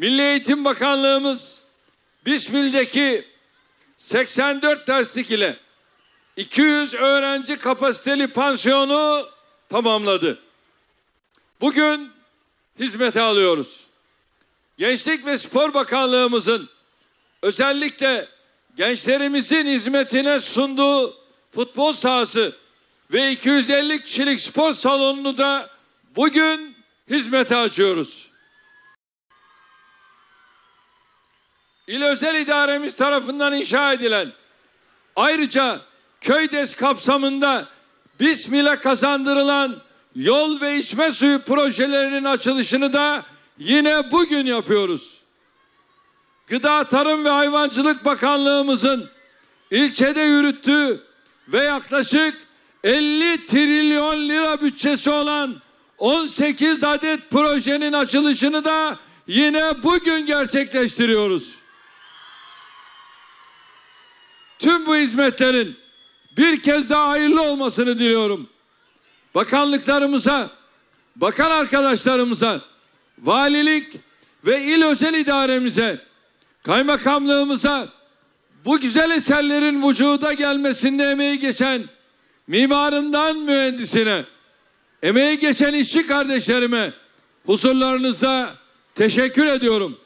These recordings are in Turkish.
Milli Eğitim Bakanlığımız Bismil'deki 84 derslik ile 200 öğrenci kapasiteli pansiyonu tamamladı. Bugün hizmete alıyoruz. Gençlik ve Spor Bakanlığımızın özellikle gençlerimizin hizmetine sunduğu futbol sahası ve 250 kişilik spor salonunu da bugün hizmete açıyoruz. İl özel idaremiz tarafından inşa edilen ayrıca Köydes kapsamında Bismil'e kazandırılan yol ve içme suyu projelerinin açılışını da yine bugün yapıyoruz. Gıda Tarım ve Hayvancılık Bakanlığımızın ilçede yürüttüğü ve yaklaşık 50 trilyon lira bütçesi olan 18 adet projenin açılışını da yine bugün gerçekleştiriyoruz. Tüm bu hizmetlerin bir kez daha hayırlı olmasını diliyorum. Bakanlıklarımıza, bakan arkadaşlarımıza, valilik ve il özel idaremize, kaymakamlığımıza bu güzel eserlerin vücuda gelmesinde emeği geçen mimarından mühendisine, emeği geçen işçi kardeşlerime huzurlarınızda teşekkür ediyorum.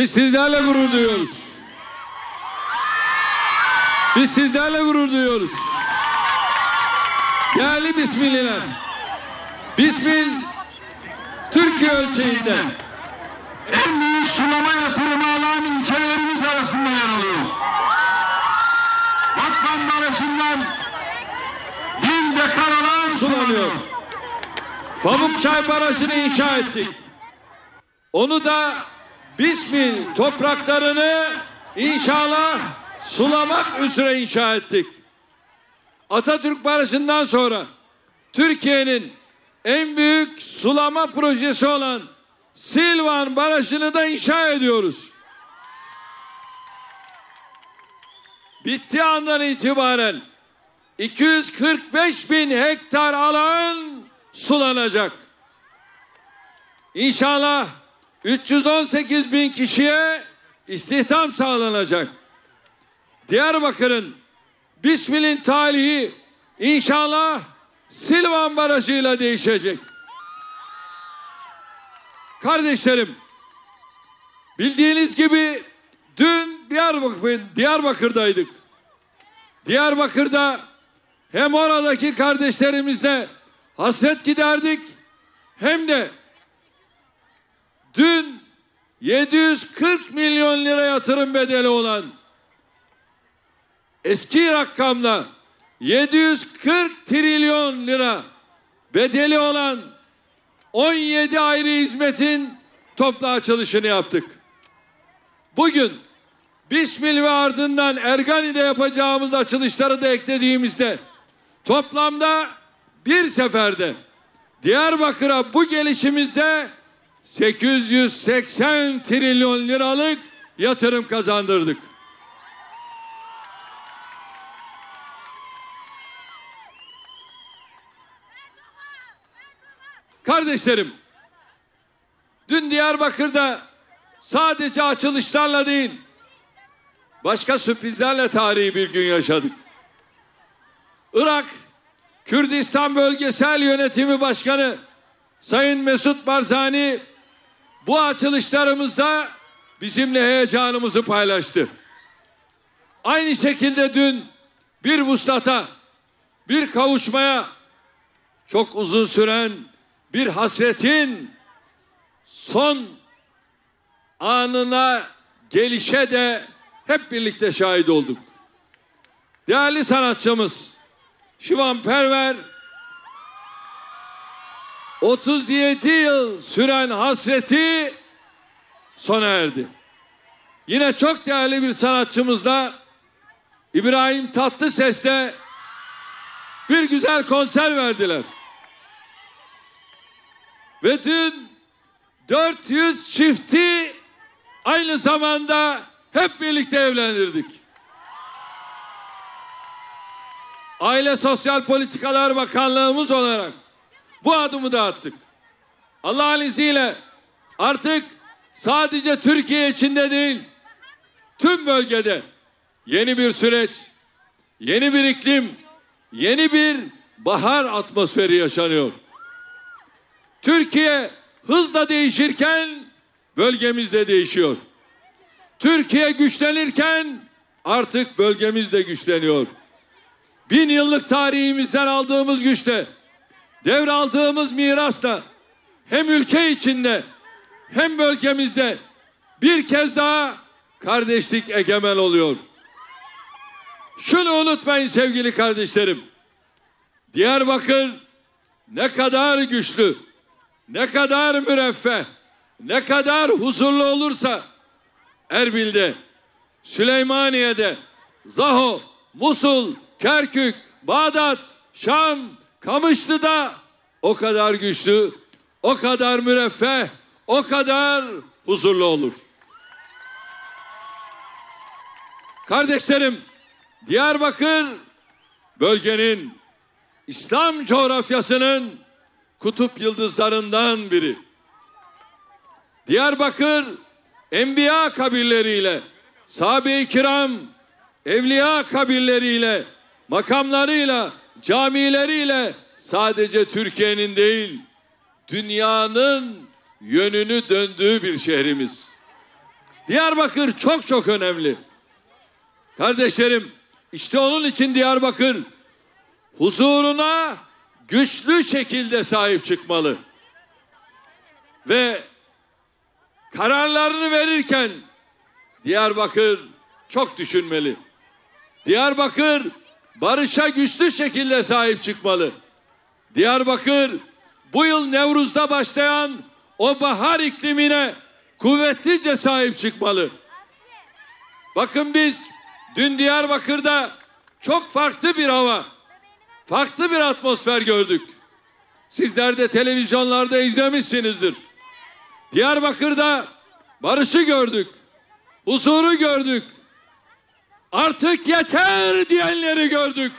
Biz sizlerle gurur duyuyoruz. Biz sizlerle gurur duyuyoruz. Değerli Bismilliler. Bismil Türkiye ölçeğinde en büyük sulama yatırımı alan ilçelerimiz arasında yer alıyor. Batman Barajı'ndan bin dekar alan sulanıyor. Pamukçay Barajı'nı inşa ettik. Onu da Bismil topraklarını inşallah sulamak üzere inşa ettik. Atatürk Barajı'ndan sonra Türkiye'nin en büyük sulama projesi olan Silvan Barajı'nı da inşa ediyoruz. Bittiği andan itibaren 245 bin hektar alan sulanacak. İnşallah 318 bin kişiye istihdam sağlanacak. Diyarbakır'ın Bismil'in talihi inşallah Silvan Barajı'yla değişecek. Kardeşlerim, bildiğiniz gibi dün Diyarbakır, Diyarbakır'daydık. Diyarbakır'da hem oradaki kardeşlerimizle hasret giderdik hem de dün 740 milyon lira yatırım bedeli olan eski rakamla 740 trilyon lira bedeli olan 17 ayrı hizmetin toplu açılışını yaptık. Bugün Bismil ve ardından Ergani'de yapacağımız açılışları da eklediğimizde toplamda bir seferde Diyarbakır'a bu gelişimizde 880 trilyon liralık yatırım kazandırdık. Kardeşlerim, dün Diyarbakır'da sadece açılışlarla değil, başka sürprizlerle tarihi bir gün yaşadık. Irak, Kürdistan Bölgesel Yönetimi Başkanı Sayın Mesut Barzani bu açılışlarımızda bizimle heyecanımızı paylaştı. Aynı şekilde dün bir vuslata, bir kavuşmaya çok uzun süren bir hasretin son anına gelişe de hep birlikte şahit olduk. Değerli sanatçımız Şivan Perver 37 yıl süren hasreti sona erdi. Yine çok değerli bir sanatçımız da İbrahim Tatlıses'te bir güzel konser verdiler. Ve dün 400 çifti aynı zamanda hep birlikte evlendirdik. Aile Sosyal Politikalar Bakanlığımız olarak bu adımı da attık. Allah'ın izniyle artık sadece Türkiye içinde değil, tüm bölgede yeni bir süreç, yeni bir iklim, yeni bir bahar atmosferi yaşanıyor. Türkiye hızla değişirken bölgemizde değişiyor. Türkiye güçlenirken artık bölgemiz de güçleniyor. Bin yıllık tarihimizden aldığımız güçle, devraldığımız mirasla hem ülke içinde hem bölgemizde bir kez daha kardeşlik egemen oluyor. Şunu unutmayın sevgili kardeşlerim. Diyarbakır ne kadar güçlü, ne kadar müreffeh, ne kadar huzurlu olursa Erbil'de, Süleymaniye'de, Zaho, Musul, Kerkük, Bağdat, Şam, Kamışlı'da o kadar güçlü, o kadar müreffeh, o kadar huzurlu olur. Kardeşlerim, Diyarbakır bölgenin İslam coğrafyasının kutup yıldızlarından biri. Diyarbakır enbiya kabirleriyle, sahabe-i kiram, evliya kabirleriyle, makamlarıyla, camileriyle sadece Türkiye'nin değil, dünyanın yönünü döndüğü bir şehrimiz. Diyarbakır çok çok önemli. Kardeşlerim, işte onun için Diyarbakır huzuruna güçlü şekilde sahip çıkmalı. Ve kararlarını verirken Diyarbakır çok düşünmeli. Diyarbakır barışa güçlü şekilde sahip çıkmalı. Diyarbakır bu yıl Nevruz'da başlayan o bahar iklimine kuvvetlice sahip çıkmalı. Bakın biz dün Diyarbakır'da çok farklı bir hava, farklı bir atmosfer gördük. Sizler de televizyonlarda izlemişsinizdir. Diyarbakır'da barışı gördük, huzuru gördük. Artık yeter diyenleri gördük.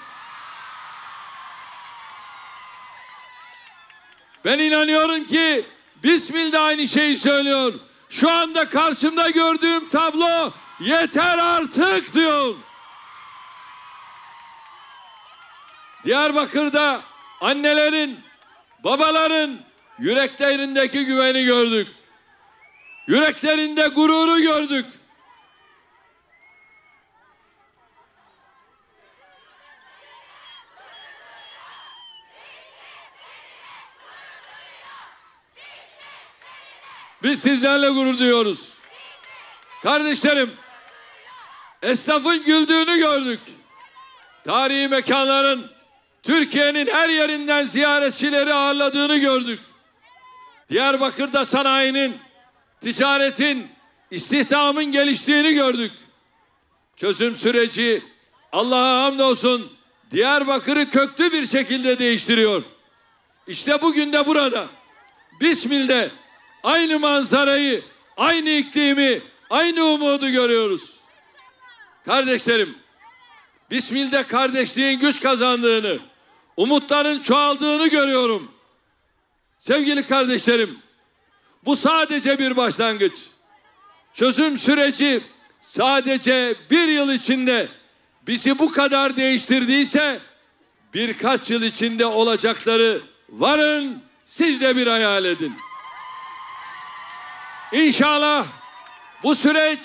Ben inanıyorum ki Bismillah de aynı şeyi söylüyor. Şu anda karşımda gördüğüm tablo yeter artık diyor. Diyarbakır'da annelerin, babaların yüreklerindeki güveni gördük. Yüreklerinde gururu gördük. Biz sizlerle gurur duyuyoruz. Kardeşlerim, esnafın güldüğünü gördük. Tarihi mekanların Türkiye'nin her yerinden ziyaretçileri ağırladığını gördük. Diyarbakır'da sanayinin, ticaretin, istihdamın geliştiğini gördük. Çözüm süreci Allah'a hamdolsun Diyarbakır'ı köklü bir şekilde değiştiriyor. İşte bugün de burada Bismil'de aynı manzarayı, aynı iklimi, aynı umudu görüyoruz. Kardeşlerim, Bismil'de kardeşliğin güç kazandığını, umutların çoğaldığını görüyorum. Sevgili kardeşlerim, bu sadece bir başlangıç. Çözüm süreci sadece bir yıl içinde bizi bu kadar değiştirdiyse birkaç yıl içinde olacakları varın siz de bir hayal edin. İnşallah bu süreç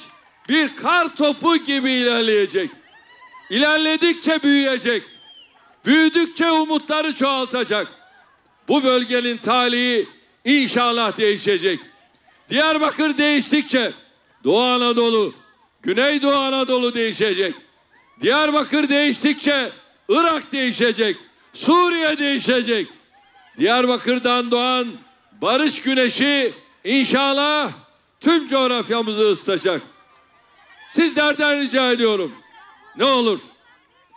bir kar topu gibi ilerleyecek. İlerledikçe büyüyecek. Büyüdükçe umutları çoğaltacak. Bu bölgenin talihi inşallah değişecek. Diyarbakır değiştikçe Doğu Anadolu, Güneydoğu Anadolu değişecek. Diyarbakır değiştikçe Irak değişecek. Suriye değişecek. Diyarbakır'dan doğan barış güneşi inşallah tüm coğrafyamızı ısıtacak. Sizlerden rica ediyorum. Ne olur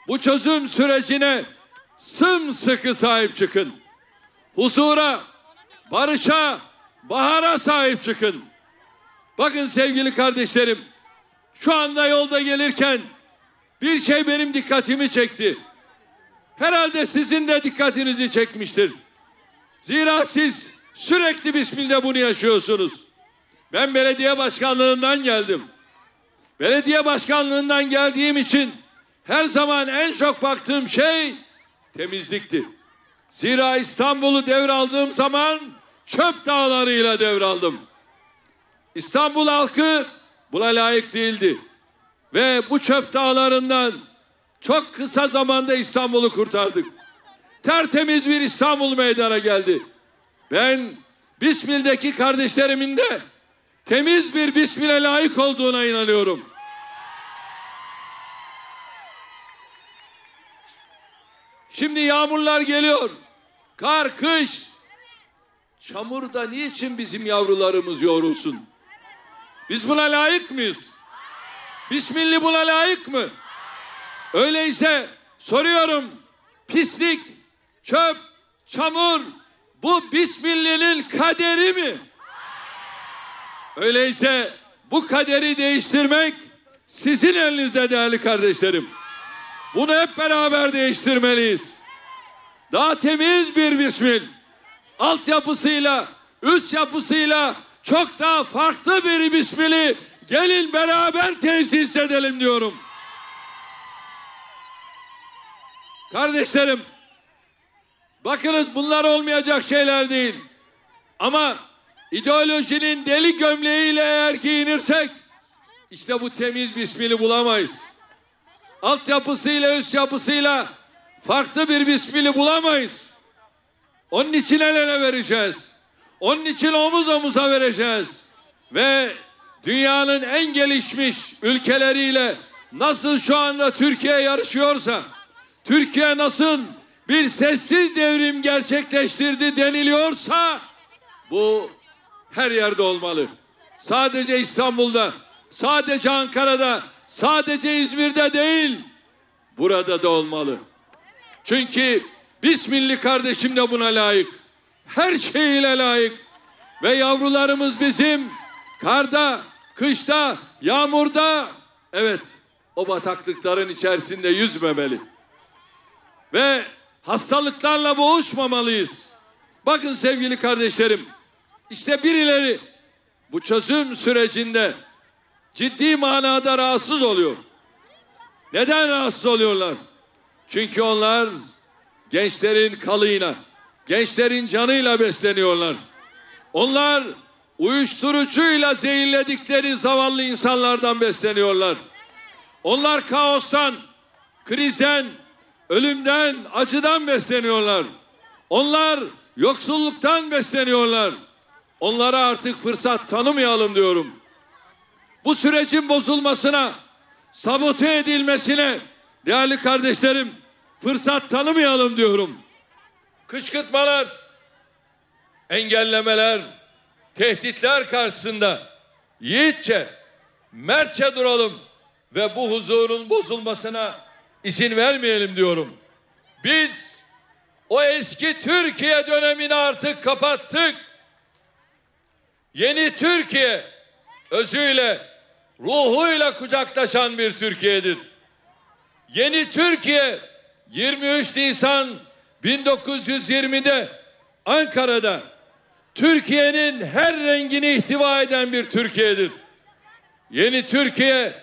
bu çözüm sürecine sımsıkı sahip çıkın. Huzura, barışa, bahara sahip çıkın. Bakın sevgili kardeşlerim, şu anda yolda gelirken bir şey benim dikkatimi çekti. Herhalde sizin de dikkatinizi çekmiştir. Zira siz sürekli Bismillah bunu yaşıyorsunuz. Ben belediye başkanlığından geldim. Belediye başkanlığından geldiğim için her zaman en çok baktığım şey temizlikti. Zira İstanbul'u devraldığım zaman çöp dağlarıyla devraldım. İstanbul halkı buna layık değildi. Ve bu çöp dağlarından çok kısa zamanda İstanbul'u kurtardık. Tertemiz bir İstanbul meydana geldi. Ben Bismil'deki kardeşlerimin de temiz bir Bismil'e layık olduğuna inanıyorum. Şimdi yağmurlar geliyor. Kar, kış. Çamurda niçin bizim yavrularımız yorulsun? Biz buna layık mıyız? Bismillah buna layık mı? Öyleyse soruyorum. Pislik, çöp, çamur bu Bismillah'ın kaderi mi? Öyleyse bu kaderi değiştirmek sizin elinizde değerli kardeşlerim. Bunu hep beraber değiştirmeliyiz. Daha temiz bir Bismil. Altyapısıyla, üst yapısıyla çok daha farklı bir Bismil'i gelin beraber tesis edelim diyorum. Kardeşlerim, bakınız bunlar olmayacak şeyler değil. Ama ideolojinin deli gömleğiyle eğer giyinirsek, işte bu temiz Bismil'i bulamayız. Altyapısıyla, üst yapısıyla farklı bir Bismil'i bulamayız. Onun için el ele vereceğiz. Onun için omuz omuza vereceğiz. Ve dünyanın en gelişmiş ülkeleriyle nasıl şu anda Türkiye yarışıyorsa, Türkiye nasıl bir sessiz devrim gerçekleştirdi deniliyorsa bu her yerde olmalı. Sadece İstanbul'da, sadece Ankara'da, sadece İzmir'de değil, burada da olmalı. Çünkü Bismillah kardeşim de buna layık. Her şeyiyle layık. Ve yavrularımız bizim karda, kışta, yağmurda evet o bataklıkların içerisinde yüzmemeli. Ve hastalıklarla boğuşmamalıyız. Bakın sevgili kardeşlerim işte birileri bu çözüm sürecinde ciddi manada rahatsız oluyor. Neden rahatsız oluyorlar? Çünkü onlar gençlerin kalıyla, gençlerin canıyla besleniyorlar. Onlar uyuşturucuyla zehirledikleri zavallı insanlardan besleniyorlar. Onlar kaostan, krizden, ölümden, acıdan besleniyorlar. Onlar yoksulluktan besleniyorlar. Onlara artık fırsat tanımayalım diyorum. Bu sürecin bozulmasına, sabote edilmesine değerli kardeşlerim fırsat tanımayalım diyorum. Kışkırtmalar, engellemeler, tehditler karşısında yiğitçe, mertçe duralım ve bu huzurun bozulmasına izin vermeyelim diyorum. Biz o eski Türkiye dönemini artık kapattık. Yeni Türkiye özüyle, ruhuyla kucaklaşan bir Türkiye'dir. Yeni Türkiye 23 Nisan 1920'de Ankara'da Türkiye'nin her rengini ihtiva eden bir Türkiye'dir. Yeni Türkiye,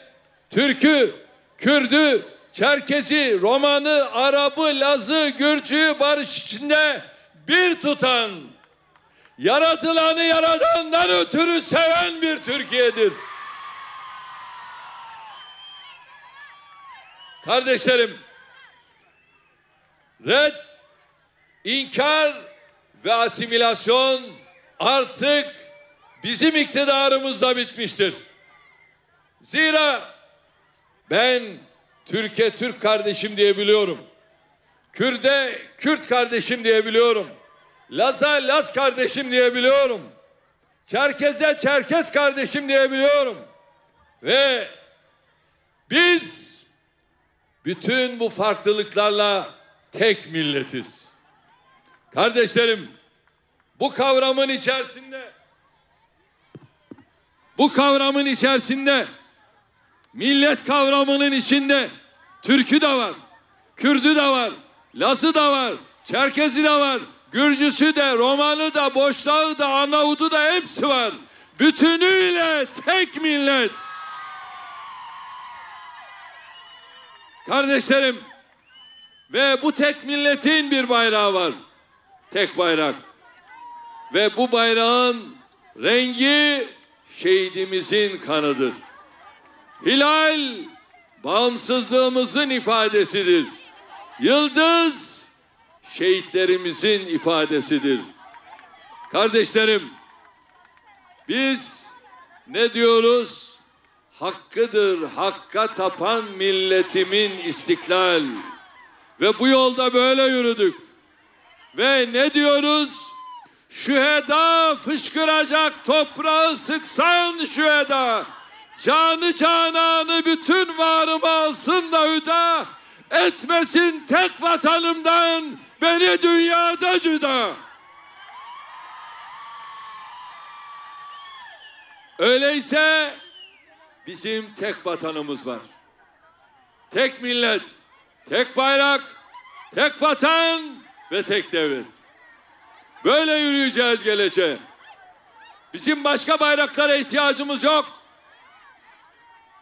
Türk'ü, Kürd'ü, Çerkezi, Roman'ı, Arap'ı, Laz'ı, Gürcü'yü barış içinde bir tutan, yaratılanı yaradandan ötürü seven bir Türkiye'dir. Kardeşlerim, red, inkar ve asimilasyon artık bizim iktidarımızda bitmiştir. Zira ben Türkiye Türk kardeşim diyebiliyorum. Kürde Kürt kardeşim diyebiliyorum. Laz'a Laz kardeşim diyebiliyorum. Çerkez'e Çerkez kardeşim diyebiliyorum. Ve biz bütün bu farklılıklarla tek milletiz. Kardeşlerim bu kavramın içerisinde Bu kavramın içerisinde millet kavramının içinde Türk'ü de var, Kürdü de var, Lazı da var, Çerkezi de var, Gürcüsü de, Romanı da, Boşnağı da, Arnavut'u da hepsi var. Bütünüyle tek millet. Kardeşlerim ve bu tek milletin bir bayrağı var. Tek bayrak. Ve bu bayrağın rengi şehidimizin kanıdır. Hilal bağımsızlığımızın ifadesidir. Yıldız şehitlerimizin ifadesidir. Kardeşlerim biz ne diyoruz? Hakkıdır hakka tapan milletimin istiklal. Ve bu yolda böyle yürüdük. Ve ne diyoruz? Şüheda fışkıracak toprağı sıksan şüheda. Canı cananı bütün varımı alsın da hüda. Etmesin tek vatanımdan beni dünyada cüda. Öyleyse bizim tek vatanımız var. Tek millet, tek bayrak, tek vatan ve tek devlet. Böyle yürüyeceğiz geleceğe. Bizim başka bayraklara ihtiyacımız yok.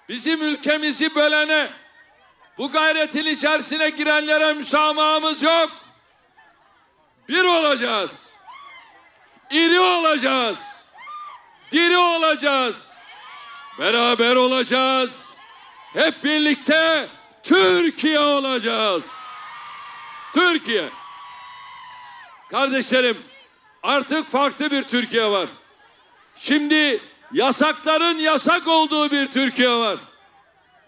Bizim ülkemizi bölene, bu gayretin içerisine girenlere müsamahımız yok. Bir olacağız. İri olacağız. Diri olacağız. Beraber olacağız. Hep birlikte Türkiye olacağız. Türkiye. Kardeşlerim artık farklı bir Türkiye var. Şimdi yasakların yasak olduğu bir Türkiye var.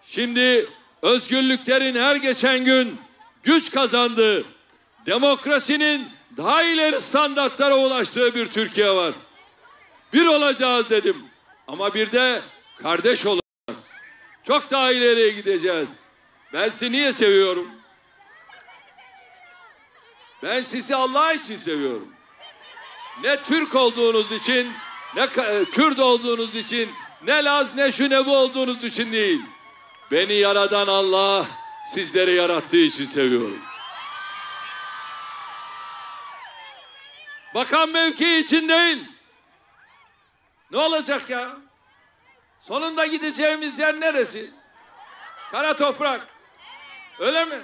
Şimdi özgürlüklerin her geçen gün güç kazandığı, demokrasinin daha ileri standartlara ulaştığı bir Türkiye var. Bir olacağız dedim. Ama bir de kardeş olacağız. Çok daha ileriye gideceğiz. Ben sizi niye seviyorum? Ben sizi Allah için seviyorum. Ne Türk olduğunuz için, ne Kürt olduğunuz için, ne Laz ne şu ne bu olduğunuz için değil. Beni yaradan Allah sizleri yarattığı için seviyorum. Bakan mevki için değil. Ne olacak ya? Sonunda gideceğimiz yer neresi? Kara toprak. Öyle mi?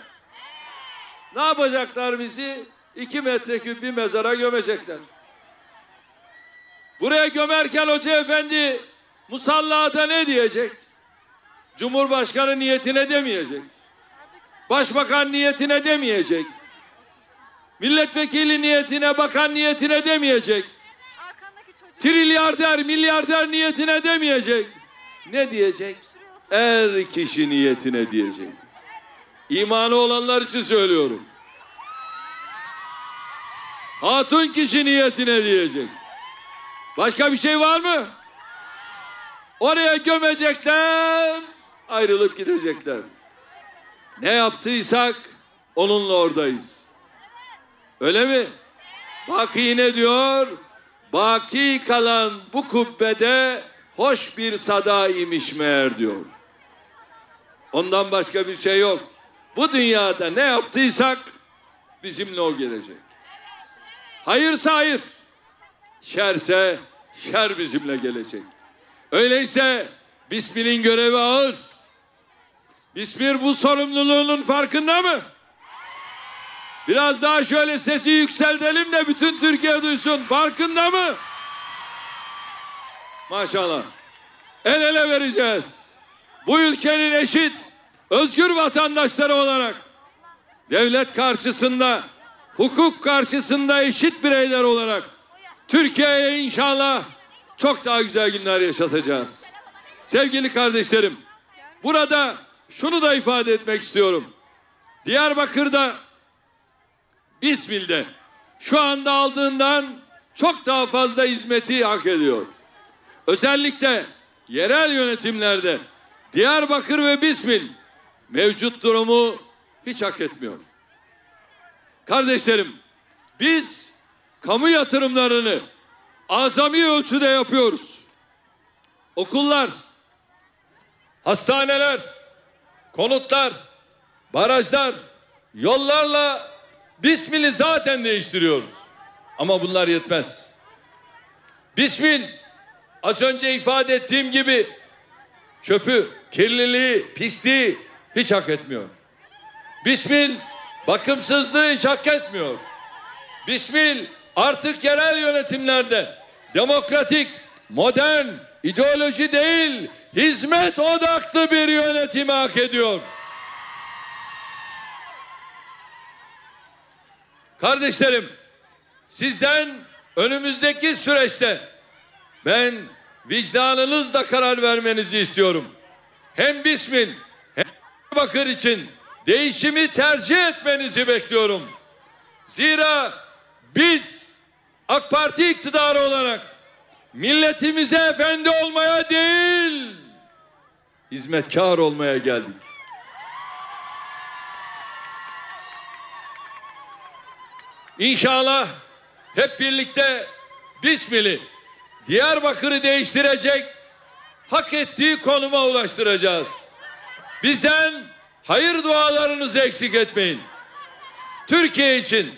Ne yapacaklar bizi? İki metreküp bir mezara gömecekler. Buraya gömerken Hoca Efendi musallada ne diyecek? Cumhurbaşkanı niyetine demeyecek. Başbakan niyetine demeyecek. Milletvekili niyetine, bakan niyetine demeyecek. Trilyarder, milyarder niyetine demeyecek. Ne diyecek? Er kişi niyetine diyecek. İmanı olanlar için söylüyorum. Hatun kişi niyetine diyecek. Başka bir şey var mı? Oraya gömecekler, ayrılıp gidecekler. Ne yaptıysak onunla oradayız. Öyle mi? Baki ne diyor? Baki kalan bu kubbede hoş bir sada imiş meğer diyor. Ondan başka bir şey yok. Bu dünyada ne yaptıysak bizimle o gelecek. Hayırsa hayır, şerse şer bizimle gelecek. Öyleyse Bismil'in görevi ağır. Bismil bu sorumluluğunun farkında mı? Biraz daha şöyle sesi yükseltelim de bütün Türkiye duysun. Farkında mı? Maşallah. El ele vereceğiz. Bu ülkenin eşit, özgür vatandaşları olarak devlet karşısında, hukuk karşısında eşit bireyler olarak Türkiye'ye inşallah çok daha güzel günler yaşatacağız. Sevgili kardeşlerim, burada şunu da ifade etmek istiyorum. Diyarbakır'da Bismil'de şu anda aldığından çok daha fazla hizmeti hak ediyor. Özellikle yerel yönetimlerde Diyarbakır ve Bismil mevcut durumu hiç hak etmiyor. Kardeşlerim biz kamu yatırımlarını azami ölçüde yapıyoruz. okullar, hastaneler, konutlar, barajlar, yollarla Bismil'i zaten değiştiriyoruz. Ama bunlar yetmez. Bismil az önce ifade ettiğim gibi çöpü, kirliliği, pisliği hiç hak etmiyor. Bismil bakımsızlığı hiç hak etmiyor. Bismil artık yerel yönetimlerde demokratik, modern, ideoloji değil, hizmet odaklı bir yönetimi hak ediyor. Kardeşlerim, sizden önümüzdeki süreçte ben vicdanınızla karar vermenizi istiyorum. Hem Bismil hem Bakır için değişimi tercih etmenizi bekliyorum. Zira biz AK Parti iktidarı olarak milletimize efendi olmaya değil, hizmetkar olmaya geldik. İnşallah hep birlikte Bismil'i Diyarbakır'ı değiştirecek, hak ettiği konuma ulaştıracağız. Bizden hayır dualarınızı eksik etmeyin. Türkiye için,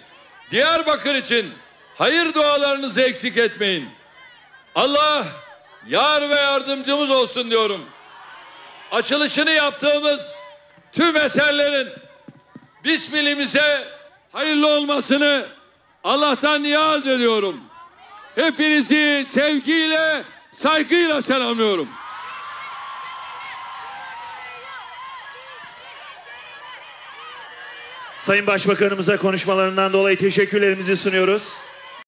Diyarbakır için hayır dualarınızı eksik etmeyin. Allah yar ve yardımcımız olsun diyorum. Açılışını yaptığımız tüm eserlerin Bismillimize hayırlı olmasını Allah'tan niyaz ediyorum. Hepinizi sevgiyle, saygıyla selamlıyorum. Sayın Başbakanımıza konuşmalarından dolayı teşekkürlerimizi sunuyoruz.